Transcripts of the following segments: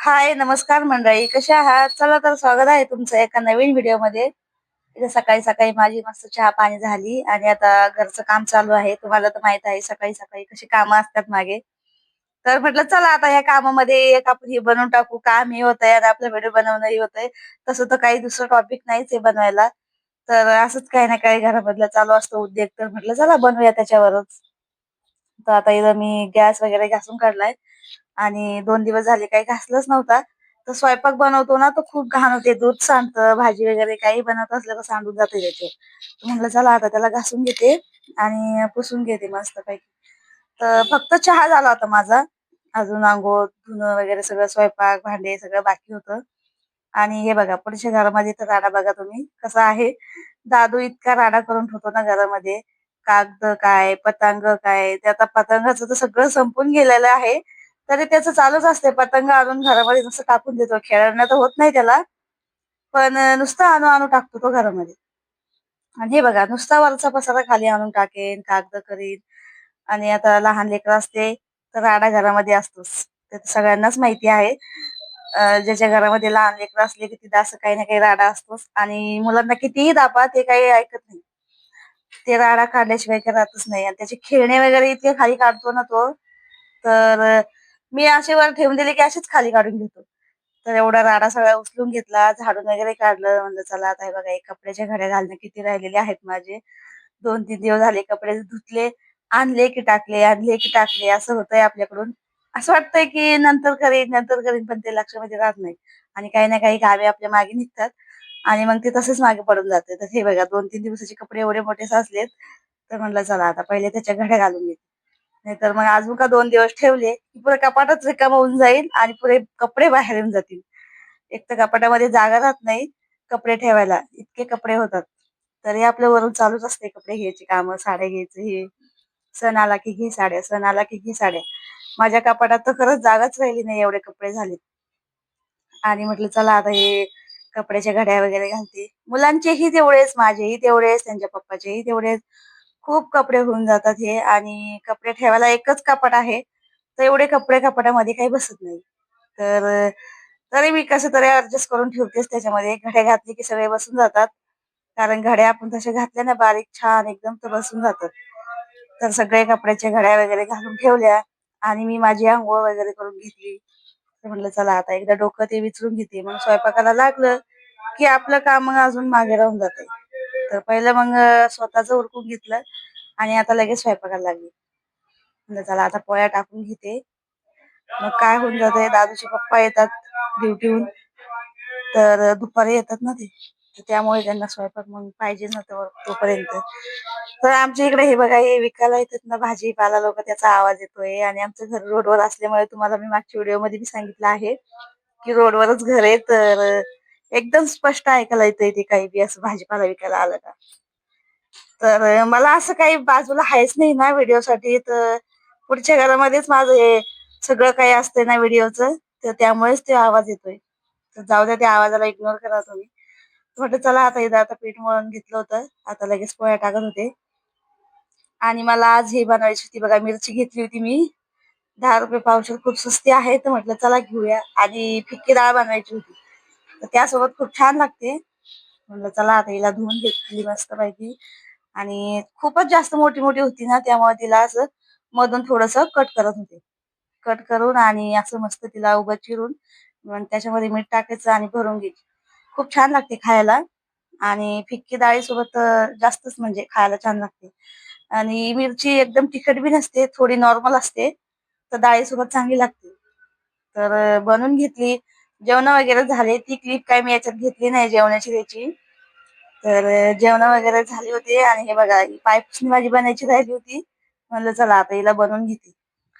हाय नमस्कार मंडळी. कशा आहात? चला तर स्वागत आहे तुमचं एका नवीन व्हिडिओमध्ये इथे सकाळी सकाळी माझी मस्त चहा पाणी झाली आणि आता घरचं काम चालू आहे. तुम्हाला तर माहीत आहे सकाळी सकाळी कशी कामं असतात मागे. तर म्हटलं चला आता या कामामध्ये एक आपण हे बनवून टाकू. काम हे होत आहे आणि आपलं व्हिडिओ बनवणंही होत आहे तसं तर काही दुसरं टॉपिक नाहीच हे बनवायला. तर असंच काही ना काही घरामधलं चालू असतो उद्योग. तर म्हटलं चला बनवूया त्याच्यावरच. तर आता इथं मी गॅस वगैरे घासून काढलाय. आणि दोन दिवस झाले काही घासलंच नव्हता. तर स्वयंपाक बनवतो ना तर खूप घाण होते. दूध सांडतं भाजी वगैरे काही बनवत असलं तर सांडून जाते त्याचे. म्हणलं चला आता त्याला घासून घेते आणि पुसून घेते मस्त पैकी तर फक्त चहा झाला होता माझा. अजून आंघोळ धुणं वगैरे सगळं स्वयंपाक भांडे सगळं बाकी होतं. आणि हे बघा पुढच्या घरामध्ये तर राडा बघा तुम्ही. कसा आहे? दादू इतका राडा करून ठेवतो ना घरामध्ये. कागद काय पतंग काय ते आता पतंगाचं तर सगळं संपून गेलेलं आहे. तरी त्याचं चालूच असते पतंग आणून घरामध्ये नुसतं टाकून देतो. खेळणं तर होत नाही त्याला. पण नुसतं आणू आणू टाकतो तो घरामध्ये. आणि हे बघा नुसता वरचा पसारा खाली आणून टाकेन कागद करीन. आणि आता लहान लेकर असते तर राडा घरामध्ये असतोच. ते सगळ्यांनाच माहिती आहे. ज्याच्या घरामध्ये लहान लेकर असले की तिथं असं काही ना काही राडा असतोच. आणि मुलांना कितीही दाबा ते काही ऐकत नाही. ते राडा काढल्याशिवाय काही राहतच नाही. आणि त्याचे खेळणे वगैरे इतके खाली काढतो ना तो तर मी असे वर ठेवून दिले की असेच खाली काढून घेतो. तर एवढा राडा सगळा उचलून घेतला झाडून वगैरे काढलं म्हणलं चला आता हे बघा कपड्याच्या घड्या घालणं किती राहिलेले आहेत माझे. दोन तीन दिवस झाले कपडे धुतले आणले की टाकले आणले की टाकले असं होतंय आपल्याकडून. असं वाटतंय की नंतर करीन नंतर करीन पण ते लक्षामध्ये राहत नाही. आणि काही ना काही गावे आपल्या मागे निघतात आणि मग ते तसेच मागे पडून जाते. तर हे बघा दोन तीन दिवसाचे कपडे एवढे मोठे साचलेत तर म्हणलं चला आता पहिले त्याच्या घड्या घालून घेते. नाहीतर मग अजून का दोन दिवस ठेवले की पुरे कपाटच रिकाम होऊन जाईल आणि पुरे कपडे बाहेर येऊन जातील. एक तर कपाटामध्ये जागा राहत नाही कपडे ठेवायला इतके कपडे होतात. तरी आपल्या वरून चालूच असते कपडे घ्यायचे काम साड्या घ्यायचं हे. सण आला की घे साड्या सण आला की घे साड्या. माझ्या कपाटात तर खरंच जागाच राहिली नाही एवढे कपडे झाले. आणि म्हटलं चला आता हे कपड्याच्या घड्या वगैरे घालते. मुलांचेही तेवढेच माझेही तेवढेच त्यांच्या पप्पाचेही तेवढेच. खूप कपडे होऊन जातात हे आणि कपडे ठेवायला एकच कपाट आहे. तर एवढे कपडे कपाटामध्ये काही बसत नाही. तर तरी मी कसं तरी ऍडजस्ट करून ठेवतेच. त्याच्यामध्ये घड्या घातली की सगळे बसून जातात. कारण घड्या आपण तशा घातल्या ना बारीक छान एकदम तर बसून जातात. तर सगळे कपड्याच्या घड्या वगैरे घालून ठेवल्या आणि मी माझी आंघोळ वगैरे करून घेतली. तर म्हटलं चला आता एकदा डोकं ते विचारून घेते. मग स्वयंपाकाला लागलं की आपलं काम अजून मागे राहून जाते तर पहिलं मग स्वतःच उरकून घेतलं आणि आता लगेच स्वयंपाकाला लागली. म्हणलं चला आता पोळ्या टाकून घेते. मग काय होऊन जाते दादूचे पप्पा येतात ड्युटीहून. तर दुपारी येतात ना ते. त्यामुळे त्यांना स्वयंपाक मग पाहिजे ना तोपर्यंत. तर आमच्या इकडे हे बघा हे विकायला येतात ना भाजीपाला लोक त्याचा आवाज येतोय. आणि आमचं घर रोडवर असल्यामुळे तुम्हाला मी मागच्या व्हिडिओमध्ये सांगितलं आहे की रोडवरच घर आहे. तर एकदम स्पष्ट ऐकायला येतंय ते काही बी असं भाजीपाला विकायला आलं का? तर मला असं काही बाजूला हायच नाही ना व्हिडिओसाठी तर पुढच्या घरामध्येच माझं हे सगळं काही असतंय ना व्हिडिओचं तर त्यामुळेच ते आवाज येतोय. तर जाऊ द्या त्या आवाजाला इग्नोर करा तुम्ही. म्हटलं चला आता इथं आता पीठ मळून घेतलं होतं आता लगेच पोळ्या टाकत होते. आणि मला आज हे बनवायची होती बघा मिरची घेतली होती मी. दहा रुपये पावशे खूप स्वस्ती आहे तर म्हटलं चला घेऊया. आणि फिक्की डाळ बनवायची होती. तर त्यासोबत खूप छान लागते. म्हणलं चला आता हिला धुवून घेतली मस्त पैकी आणि खूपच जास्त मोठी मोठी होती ना त्यामुळे तिला असं मधून थोडस कट करत होते. कट करून आणि असं मस्त तिला उभं चिरून त्याच्यामध्ये मीठ टाकायचं आणि भरून घ्यायची. खूप छान लागते खायला. आणि फिक्की डाळीसोबत जास्तच म्हणजे खायला छान लागते. आणि मिरची एकदम तिखट बी नसते थोडी नॉर्मल असते तर डाळीसोबत चांगली लागते. तर बनवून घेतली. जेवण वगैरे झाले ती क्लिप काय मी याच्यात घेतली नाही जेवणाची त्याची. तर जेवण वगैरे झाली होती आणि हे बघा पायपुसणी माझी बनायची राहिली होती. म्हणलं चला आता हिला बनवून घेते.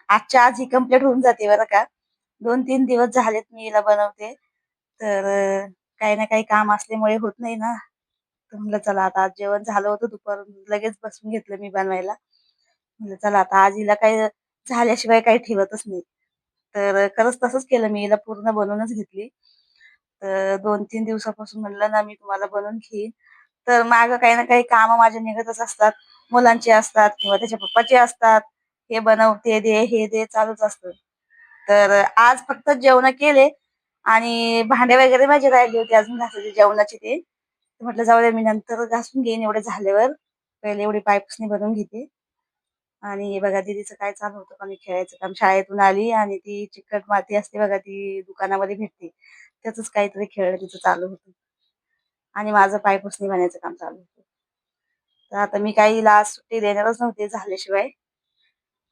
आजच्या आज ही कंप्लीट होऊन जाते बरं का. दोन तीन दिवस झालेत मी हिला बनवते. तर काही ना काही काम असल्यामुळे होत नाही ना. तर म्हणलं चला आता आज जेवण झालं होतं दुपार लगेच बसून घेतलं मी बनवायला. म्हणलं चला आता आज हिला काही झाल्याशिवाय काही ठेवतच नाही. तर खरंच तसंच केलं मी. हिला पूर्ण बनवूनच घेतली. तर दोन तीन दिवसापासून म्हणलं ना मी तुम्हाला बनवून घेईन. तर माग काही ना काही काम माझ्या निघतच असतात. मुलांचे असतात किंवा त्याच्या पप्पाचे असतात. हे बनव ते दे हे दे चालूच असतं. तर आज फक्त जेवण केले आणि भांडे वगैरे माझे राहिले होते अजून घासायचे जेवणाचे ते. म्हटलं जाऊ दे मी नंतर घासून घेईन एवढे झाल्यावर. पहिले एवढी पाईप्सनी बनवून घेते. आणि हे बघा दीदीचं काय चालू होतं का मी खेळायचं काम. शाळेतून आली आणि ती चिकट माती असते बघा ती दुकानामध्ये भेटते. त्याच काहीतरी खेळ तिचं चालू होतं. आणि माझं पाय पुसणी बनायचं काम चालू होतं. तर आता मी काही लास्ट सुट्टी देणारच नव्हते झाल्याशिवाय.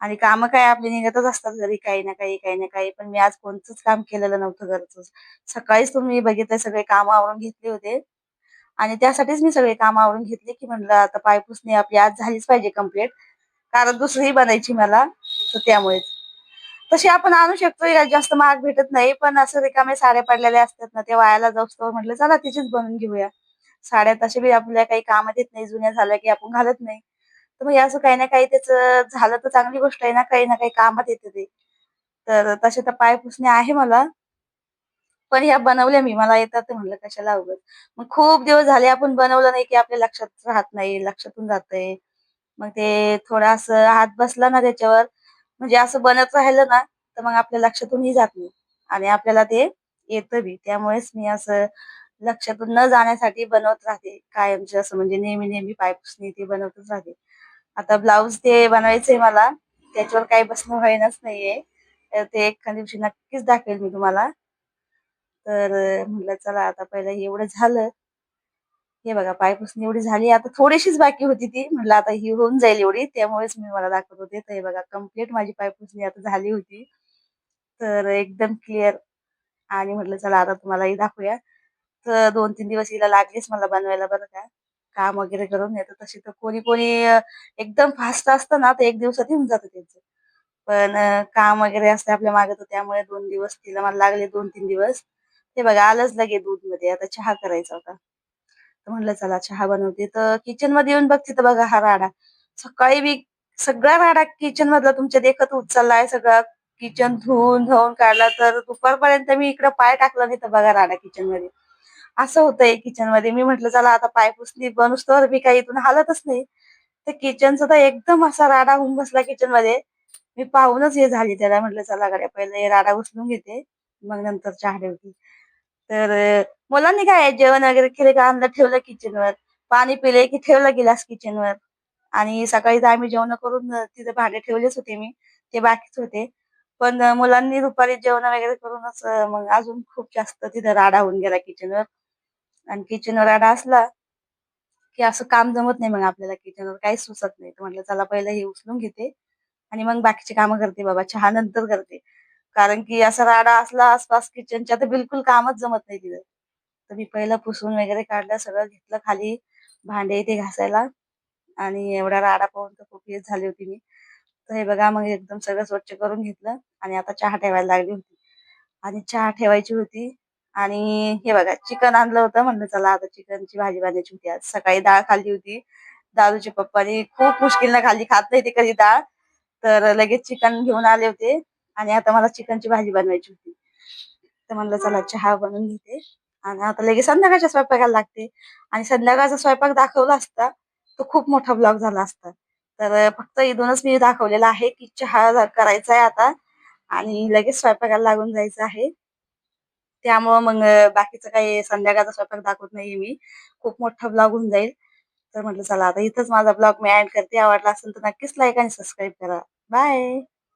आणि काम काय आपली निघतच असतात घरी काही ना काही काही ना काही. पण मी आज कोणतंच काम केलेलं नव्हतं घरच सकाळीच तुम्ही बघितलं सगळे काम आवरून घेतले होते. आणि त्यासाठीच मी सगळे काम आवरून घेतले की म्हणलं आता पायपुसणी आपली आज झालीच पाहिजे कंप्लीट कारण दुसरी बनायची मला. तर त्यामुळेच. तशी आपण आणू शकतो जास्त महाग भेटत नाही. पण असं रिकामे साड्या पडलेल्या असतात ना ते वायाला जाऊस्तो म्हटलं चला तिचीच बनवून घेऊया. साड्या तशा बी आपल्या काही कामात येत नाही. जुन्या झाल्या की आपण घालत नाही. तर मग असं काही ना काही त्याच झालं तर चांगली गोष्ट आहे ना काही ना काही कामात येते ते. तर तसे तर पाय पुसणे आहे मला. पण ह्या बनवल्या मी. मला येतात ते म्हणलं कशाला अवघड. मग खूप दिवस झाले आपण बनवलं नाही की आपल्या लक्षात राहत नाही लक्षातून जातंय. मग ते थोडास हात बसला ना त्याच्यावर म्हणजे असं बनत राहिलं ना तर मग आपल्या लक्षातूनही जात नाही. आणि आपल्याला ते येतं बी. त्यामुळेच मी असं लक्षातून न जाण्यासाठी बनवत राहते. कायमचे असं म्हणजे नेहमी नेहमी पायपुसणी ते बनवतच राहते. आता ब्लाऊज ते बनवायचंय मला. त्याच्यावर काही बसणं व्हायनाच नाहीये. ते एखाद्या दिवशी नक्कीच दाखवेल मी तुम्हाला. तर म्हटलं चला आता पहिलं एवढं झालं. हे बघा पायपासून एवढी झाली. आता थोडीशीच बाकी होती ती. म्हटलं आता ही होऊन जाईल एवढी. त्यामुळेच मी मला दाखवत होते. तर हे बघा कंप्लीट माझी पायपुसणी आता झाली होती. तर एकदम क्लिअर आणि म्हटलं चला आता तुम्हालाही दाखवूया. तर दोन तीन दिवस हिला लागलेच मला बनवायला बरं का. काम वगैरे करून. येतं तशी तर कोणी कोणी एकदम फास्ट असतं ना तर एक दिवसात येऊन जातं त्यांचं. पण काम वगैरे असते आपल्या मागे तर त्यामुळे दोन दिवस तिला मला लागले दोन तीन दिवस. ते बघा आलंच लगे दूधमध्ये आता चहा करायचा होता. म्हणलं चला चहा बनवते. तर किचनमध्ये येऊन बघते तर बघा हा राडा. सकाळी बी सगळा राडा किचन मधला तुमच्या देखत उचललाय. सगळा किचन धुवून धुवून काढला. तर दुपारपर्यंत मी इकडे पाय टाकला नाही तर बघा राडा किचनमध्ये असं होतंय किचनमध्ये मी म्हटलं चला आता पाय पुसली बनूस तर मी काही इथून हालतच नाही. तर किचनचा तर एकदम असा राडा होऊन बसला किचनमध्ये मी पाहूनच हे झाली त्याला. म्हटलं चला गाड्या पहिले राडा उचलून घेते. मग नंतर चहा ठेवते तर मुलांनी काय जेवण वगैरे केले का? आणलं ठेवलं किचनवर पाणी पिले की ठेवलं गिलास किचनवर आणि सकाळी तर आम्ही जेवण करून तिथे भांडे ठेवलेच होते मी. ते बाकीच होते. पण मुलांनी दुपारी जेवण वगैरे करूनच मग अजून खूप जास्त तिथे राडा होऊन गेला किचनवर आणि किचनवर राडा असला की असं काम जमत नाही मग आपल्याला किचनवर काहीच सुचत नाही. म्हटलं चला पहिलं हे उचलून घेते आणि मग बाकीचे कामं करते बाबा. चहा नंतर करते. कारण की असा राडा असला आसपास किचनच्या तर बिलकुल कामच जमत नाही तिथं. तर मी पहिलं पुसून वगैरे काढलं सगळं घेतलं खाली भांडे ते घासायला. आणि एवढा राडा पाहून तर खूप येत झाली होती मी. तर हे बघा मग एकदम सगळं स्वच्छ करून घेतलं आणि आता चहा ठेवायला लागली होती. आणि चहा ठेवायची होती आणि हे बघा चिकन आणलं होतं म्हणलं चला आता चिकनची भाजी बांधायची होती. आज सकाळी डाळ खाल्ली होती. दादूच्या पप्पानी खूप मुश्किलनं खाल्ली खात नाही ते कधी डाळ. तर लगेच चिकन घेऊन आले होते. आणि आता मला चिकनची भाजी बनवायची होती. तर म्हणलं चला चहा बनवून घेते. आणि आता लगेच संध्याकाळच्या स्वयंपाकाला लागते. आणि संध्याकाळचा स्वयंपाक दाखवला असता तो खूप मोठा ब्लॉग झाला असता. तर फक्त इथूनच मी दाखवलेला आहे की चहा करायचा आहे आता आणि लगेच स्वयंपाकाला लागून जायचं आहे. त्यामुळं मग बाकीचं काही संध्याकाळचा स्वयंपाक दाखवत नाही मी. खूप मोठा ब्लॉग होऊन जाईल. तर म्हटलं चला आता इथंच माझा ब्लॉग मी ऍड करते. आवडला असेल तर नक्कीच लाईक आणि सबस्क्राईब करा. बाय